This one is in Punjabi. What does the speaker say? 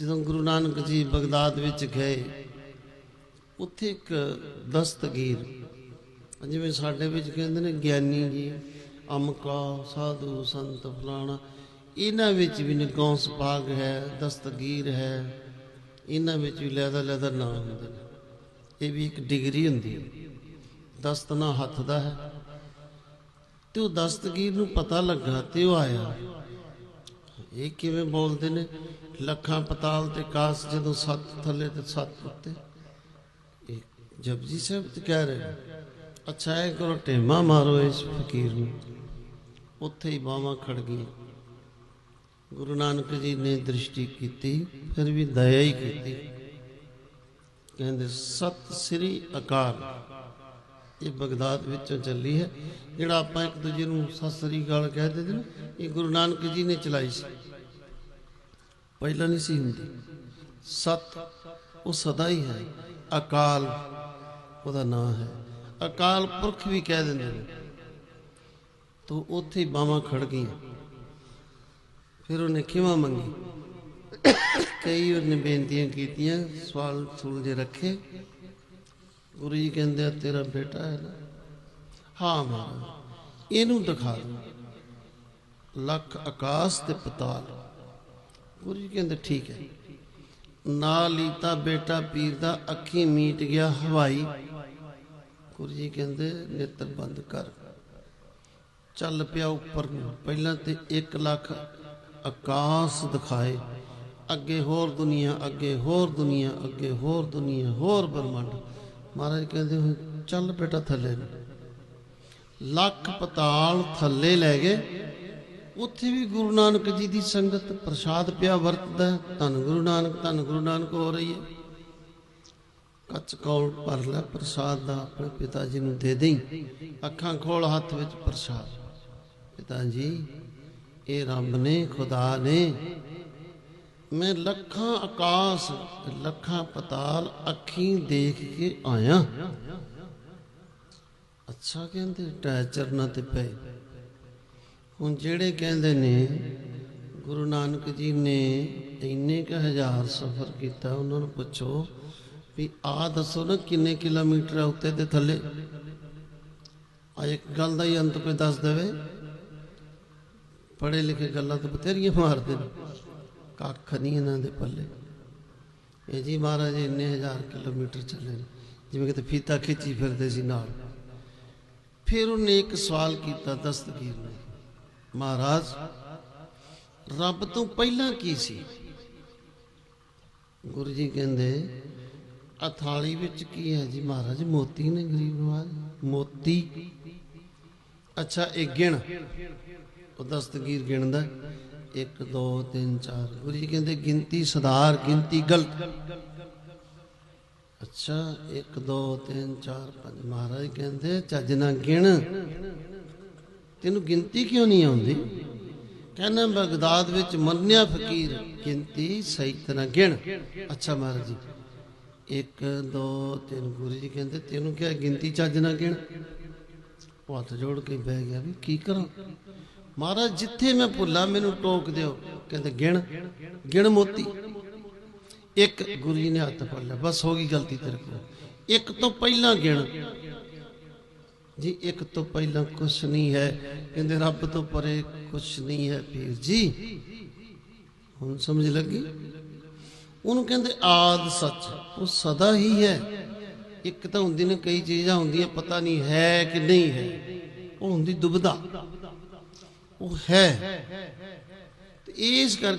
ਜਦੋਂ ਗੁਰੂ ਨਾਨਕ ਜੀ ਬਗਦਾਦ ਵਿੱਚ ਗਏ, ਉੱਥੇ ਇੱਕ ਦਸਤਗੀਰ, ਜਿਵੇਂ ਸਾਡੇ ਵਿੱਚ ਕਹਿੰਦੇ ਨੇ, ਗਿਆਨੀ ਜੀ, ਅਮਕਾ, ਸਾਧੂ ਸੰਤ ਫਲਾਣਾ, ਇਹਨਾਂ ਵਿੱਚ ਵੀ ਨਿਗੌਂਸ ਭਾਗ ਹੈ, ਦਸਤਗੀਰ ਹੈ, ਇਹਨਾਂ ਵਿੱਚ ਵੀ ਲੈਦਾ ਲੈਦਾ ਨਾਮ ਹੁੰਦੇ ਨੇ ਇਹ ਵੀ ਇੱਕ ਡਿਗਰੀ ਹੁੰਦੀ ਹੈ। ਦਸਤਨਾ ਹੱਥ ਦਾ ਹੈ। ਤੇ ਉਹ ਦਸਤਗੀਰ ਨੂੰ ਪਤਾ ਲੱਗਾ ਤੇ ਉਹ ਆਇਆ। ਇਹ ਕਿਵੇਂ ਬੋਲਦੇ ਨੇ? ਲੱਖਾਂ ਪਤਾਲ ਤੇ ਕਾਸ ਜਦੋਂ ਸੱਤ ਥੱਲੇ ਤੇ ਸੱਤ ਉੱਤੇ। ਇਹ ਜਪਜੀ ਸਾਹਿਬ ਤੇ ਕਹਿ ਰਹੇ ਅੱਛਾ, ਇਹ ਕਰੋ ਟੇਮਾ ਮਾਰੋ ਇਸ ਫਕੀਰ ਨੂੰ। ਉੱਥੇ ਹੀ ਬਾਹਾਂ ਖੜ ਗਈਆਂ। ਗੁਰੂ ਨਾਨਕ ਜੀ ਨੇ ਦ੍ਰਿਸ਼ਟੀ ਕੀਤੀ, ਫਿਰ ਵੀ ਦਇਆ ਹੀ ਕੀਤੀ। ਕਹਿੰਦੇ, ਸਤ ਸ੍ਰੀ ਅਕਾਲ। ਇਹ ਬਗਦਾਦ ਵਿੱਚੋਂ ਚੱਲੀ ਹੈ। ਜਿਹੜਾ ਆਪਾਂ ਇੱਕ ਦੂਜੇ ਨੂੰ ਸਤਿ ਸ੍ਰੀ ਅਕਾਲ ਕਹਿ ਦਿੰਦੇ ਨਾ ਇਹ ਗੁਰੂ ਨਾਨਕ ਜੀ ਨੇ ਚਲਾਈ ਸੀ। ਪਹਿਲਾਂ ਨਹੀਂ ਸੀ ਹੁੰਦੀ। ਸਤ, ਉਹ ਸਦਾ ਹੀ ਹੈ। ਅਕਾਲ, ਉਹਦਾ ਨਾਮ ਹੈ। ਅਕਾਲ ਪੁਰਖ ਵੀ ਕਹਿ ਦਿੰਦੇ ਨੇ। ਤੋ ਉੱਥੇ ਹੀ ਖੜ ਗਈਆਂ। ਫਿਰ ਉਹਨੇ ਖਿਮਾ ਮੰਗੀ। ਕਈ ਉਹਨੇ ਬੇਨਤੀਆਂ ਕੀਤੀਆਂ, ਸਵਾਲ ਸੁਲਝੇ ਰੱਖੇ। ਗੁਰੂ ਜੀ ਕਹਿੰਦੇ ਆ, ਤੇਰਾ ਬੇਟਾ ਹੈ ਨਾ। ਹਾਂ ਮਹਾਰਾਜ, ਇਹਨੂੰ ਦਿਖਾ ਦਿਓ। ਲੱਖ ਆਕਾਸ਼ ਤੇ ਪਤਾਲ। ਗੁਰੂ ਜੀ ਕਹਿੰਦੇ ਠੀਕ ਹੈ। ਨਾਲ ਹੀ ਤਾਂ ਬੇਟਾ ਪੀਰ ਦਾ ਅੱਖੀ ਮੀਟ ਗਿਆ ਹਵਾਈ। ਗੁਰੂ ਜੀ ਕਹਿੰਦੇ ਨੇਤਰ ਬੰਦ ਕਰ। ਚੱਲ ਪਿਆ ਉੱਪਰ ਨੂੰ। ਪਹਿਲਾਂ ਤੇ 1 ਲੱਖ ਆਕਾਸ਼ ਦਿਖਾਏ। ਅੱਗੇ ਹੋਰ ਦੁਨੀਆ, ਅੱਗੇ ਹੋਰ ਦੁਨੀਆ, ਅੱਗੇ ਹੋਰ ਦੁਨੀਆ, ਹੋਰ ਬ੍ਰਹਮੰਡ। ਮਹਾਰਾਜ ਕਹਿੰਦੇ ਹੁਣ ਚੱਲ ਬੇਟਾ ਥੱਲੇ ਨੂੰ। ਲੱਖ ਪਤਾਲ ਥੱਲੇ ਲੈ ਗਏ। ਉੱਥੇ ਵੀ ਗੁਰੂ ਨਾਨਕ ਜੀ ਦੀ ਸੰਗਤ ਪ੍ਰਸਾਦ ਪਿਆ ਵਰਤਦਾ ਧੰਨ ਗੁਰੂ ਨਾਨਕ, ਧੰਨ ਗੁਰੂ ਨਾਨਕ, ਹੋ ਰਹੀ ਹੈ। ਕੱਚ ਕੌਲ ਭਰ ਲੈ, ਪ੍ਰਸਾਦ ਦਾ ਆਪਣੇ ਪਿਤਾ ਜੀ ਨੂੰ ਦੇ ਦੇਈ। ਅੱਖਾਂ ਖੋਲ, ਹੱਥ ਵਿੱਚ ਪ੍ਰਸਾਦ। ਪਿਤਾ ਜੀ, ਇਹ ਰੱਬ ਨੇ, ਖੁਦਾ ਨੇ, ਮੈਂ ਲੱਖਾਂ ਆਕਾਸ਼, ਲੱਖਾਂ ਪਤਾਲ, ਅੱਖੀਂ ਦੇਖ ਕੇ ਆਇਆ। ਅੱਛਾ ਕਹਿੰਦੇ ਟੈਚਰ ਚਰਨਾਂ ਤੇ ਪਏ। ਹੁਣ ਜਿਹੜੇ ਕਹਿੰਦੇ ਨੇ, ਗੁਰੂ ਨਾਨਕ ਜੀ ਨੇ ਇੰਨੇ ਕ ਹਜ਼ਾਰ ਸਫ਼ਰ ਕੀਤਾ, ਉਹਨਾਂ ਨੂੰ ਪੁੱਛੋ ਵੀ ਆ ਦੱਸੋ ਨਾ ਕਿੰਨੇ ਕਿਲੋਮੀਟਰ ਆ ਉੱਤੇ ਤੇ ਥੱਲੇ। ਆ ਇੱਕ ਗੱਲ ਦਾ ਹੀ ਅੰਤ ਕੋਈ ਦੱਸ ਦੇਵੇ। ਪੜ੍ਹੇ ਲਿਖੇ ਗੱਲਾਂ ਤਾਂ ਬਥੇਰੀਆਂ ਮਾਰਦੇ ਨੇ। ਕੱਖ ਨਹੀਂ ਇਹਨਾਂ ਦੇ ਪੱਲੇ। ਇਹ ਜੀ ਮਹਾਰਾਜ ਇੰਨੇ ਹਜ਼ਾਰ ਕਿਲੋਮੀਟਰ ਚੱਲੇ ਨੇ, ਜਿਵੇਂ ਕਿਤੇ ਫੀਤਾ ਖਿੱਚੀ ਫਿਰਦੇ ਸੀ ਨਾਲ। ਫਿਰ ਉਹਨੇ ਇੱਕ ਸਵਾਲ ਕੀਤਾ ਦਸਤਗੀਰ ਨੇ। ਮਹਾਰਾਜ, ਰੱਬ ਤੋਂ ਪਹਿਲਾਂ ਕੀ ਸੀ? ਗੁਰੂ ਜੀ ਕਹਿੰਦੇ ਆ ਥਾਲੀ ਵਿੱਚ ਕੀ ਹੈ ਜੀ ਮਹਾਰਾਜ? ਮੋਤੀ ਨੇ ਗਰੀਬ ਨਵਾਜ ਮੋਤੀ? ਅੱਛਾ, ਇਹ ਗਿਣ। ਉਹ ਦਸਤਗੀਰ ਗਿਣਦਾ। 1 2 3 4 ਗੁਰੂ ਜੀ ਕਹਿੰਦੇ, ਗਿਣਤੀ ਸੁਧਾਰ, ਗਿਣਤੀ ਗਲਤ। ਅੱਛਾ 1 2 3 4 5 ਮਹਾਰਾਜ ਕਹਿੰਦੇ, ਚੱਜ ਨਾ ਗਿਣ। ਤੈਨੂੰ ਗਿਣਤੀ ਕਿਉਂ ਨਹੀਂ ਆਉਂਦੀ? ਕਹਿੰਦਾ, ਬਗਦਾਦ ਵਿੱਚ ਮੰਨਿਆ ਫਕੀਰ, ਗਿਣਤੀ ਸਹੀ ਤਰ੍ਹਾਂ ਗਿਣ। ਅੱਛਾ ਮਹਾਰਾਜ ਜੀ 1 2 3 ਗੁਰੂ ਜੀ ਕਹਿੰਦੇ, ਤੈਨੂੰ ਕਿਹਾ ਗਿਣਤੀ ਚੱਜ ਨਾਲ ਗਿਣ? ਉਹ ਹੱਥ ਜੋੜ ਕੇ ਬਹਿ ਗਿਆ ਵੀ ਕੀ ਕਰਾਂ? ਮਹਾਰਾਜ, ਜਿੱਥੇ ਮੈਂ ਭੁੱਲਾ, ਮੈਨੂੰ ਟੋਕ ਦਿਓ। ਕਹਿੰਦੇ, ਗਿਣ ਗਿਣ ਮੋਤੀ। ਇੱਕ, ਗੁਰੂ ਜੀ ਨੇ ਹੱਥ ਫੜ ਲਿਆ, ਬਸ ਹੋ ਗਈ ਗਲਤੀ ਤੇਰੇ ਕੋਲ। ਇੱਕ ਤੋਂ ਪਹਿਲਾਂ ਗਿਣ। ਜੀ, ਇੱਕ ਤੋਂ ਪਹਿਲਾਂ ਕੁਛ ਨਹੀਂ ਹੈ। ਕਹਿੰਦੇ, ਰੱਬ ਤੋਂ ਪਰੇ ਕੁਛ ਨਹੀਂ ਹੈ ਪੀਰ ਜੀ। ਹੁਣ ਸਮਝ ਲੱਗੀ? ਉਹਨੂੰ ਕਹਿੰਦੇ, ਆਦ ਸੱਚ। ਉਹ ਸਦਾ ਹੀ ਹੈ। ਇੱਕ ਤਾਂ ਹੁੰਦੀ ਨੇ ਕਈ ਚੀਜ਼ਾਂ ਹੁੰਦੀਆਂ, ਪਤਾ ਨਹੀਂ ਹੈ ਕਿ ਨਹੀਂ ਹੈ। ਉਹ ਹੁੰਦੀ ਦੁਬਦਾ। ਉਹ ਹੈ। ਇਸ ਕਰਕੇ